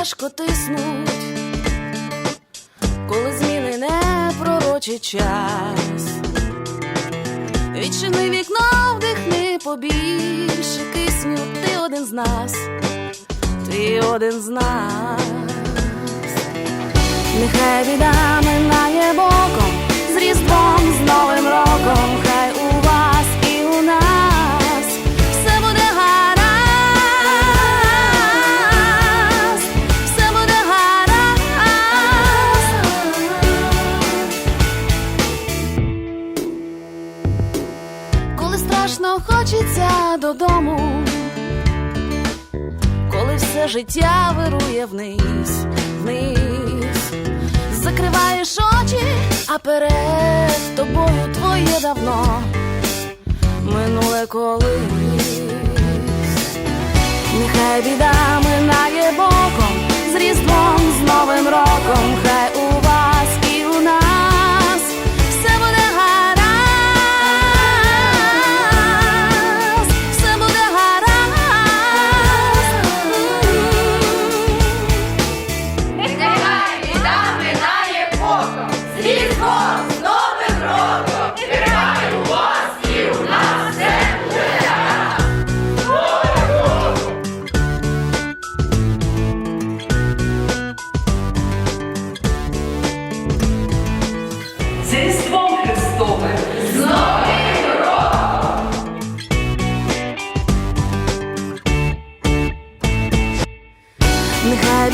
важко тиснуть, коли зміни не пророчий час. Відчини вікно, вдихни побільше кисню, ти один з нас, ти один з нас. Нехай біда минає страшно хочеться додому, коли все життя вирує вниз, вниз, закриваєш очі, а перед тобою твоє давно. Минуле колись. Нехай біда минає боком, з Різдвом, з Новим роком,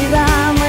vida